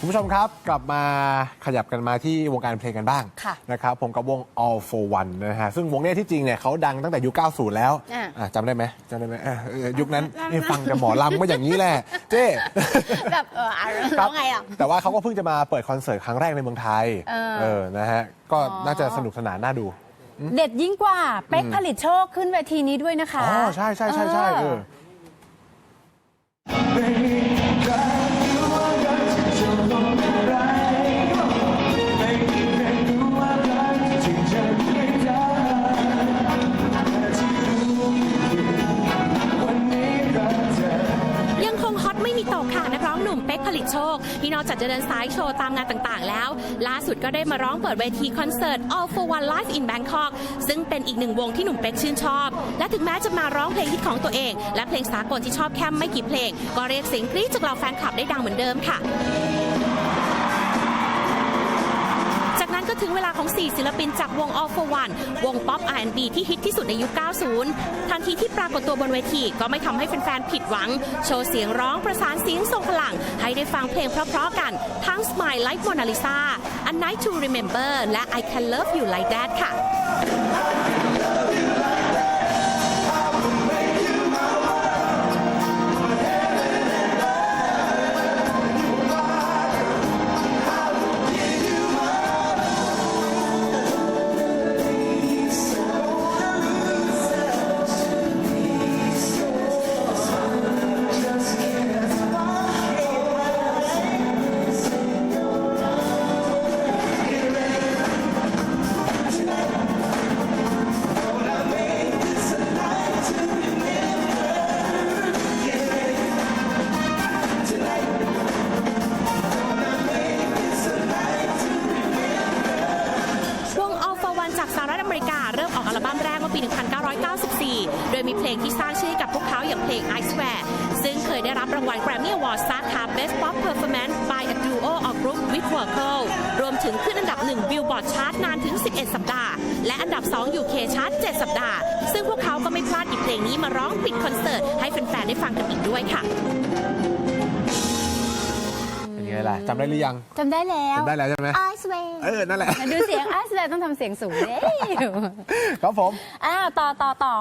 คุณผู้ชมครับกลับมาขยับกันมาที่วงการเพลงกันบ้างค่ะนะครับผมกับวง All for One นะฮะซึ่งวงเนี้ยที่จริงเนี่ยเขาดังตั้งแต่ยุค 90 แล้วอะ อะจำได้ไหมจำได้ไหมเออเออยุคนั้นนี่ฟังแต่หมอลำก็อย่างนี้แหละเจ้แบบเอออะคแล้รัวไงอะ แต่ว่าเขาก็เพิ่งจะมาเปิดคอนเสิร์ตครั้งแรกในเมืองไทย เออนะฮะ ก็อ๋อน่าจะสนุกสนานน่าดู เด็ดยิ่งกว่า เป๊กผลิตโชคขึ้นเวทีนี้ด้วยนะคะอ๋อใช่ใช่ใช่ใช่เออ กผลิตโชค ที่นอกจากจะเดินสายโชว์ตามงานต่างๆ แล้ว ล่าสุดก็ได้มาร้องเปิดเวทีคอนเสิร์ต All for One Live in Bangkok ซึ่งเป็นอีกหนึ่งวงที่หนุ่มเป๊กชื่นชอบ และถึงแม้จะมาร้องเพลงฮิตของตัวเอง และเพลงสากลที่ชอบแค่ไม่กี่เพลง ก็เรียกเสียงกรี๊ดจากเหล่าแฟนคลับได้ดังเหมือนเดิมค่ะ ถึงเวลาของ 4 ศิลปินจากวง All for One วงป๊อป R&B ที่ฮิตที่สุดในยุค 90 ทันทีที่ปรากฏตัวบนเวทีก็ไม่ทำให้แฟนๆ ผิดหวัง โชว์เสียงร้องประสานเสียงทรงพลัง ให้ได้ฟังเพลงเพราะๆกัน ทั้ง Smile Like Mona Lisa A Night to Remember และ I Can Love You Like That ค่ะ ปี 1994 โดยมีเพลงที่สร้างชื่อให้กับพวกเขาอย่างเพลง I Swear ซึ่งเคยได้รับรางวัล Grammy Award สาขา Best Pop Performance by a Duo or Group with Vocal รวมถึงขึ้นอันดับ 1 Billboard Chart นานถึง 11 สัปดาห์ และอันดับ 2 UK Chart 7 สัปดาห์ ซึ่งพวกเขาก็ไม่พลาดหยิบเพลงนี้มาร้องปิดคอนเสิร์ตให้แฟนๆได้ฟังกันอีกด้วยค่ะ ไงล่ะจำได้หรือยังจำได้แล้วจำได้แล้วใช่ไหม I swear เออนั่นแหละดูเสียง I swear ต้องทำเสียงสูงเด้ครับผมอ้าวต่อต่อต่อ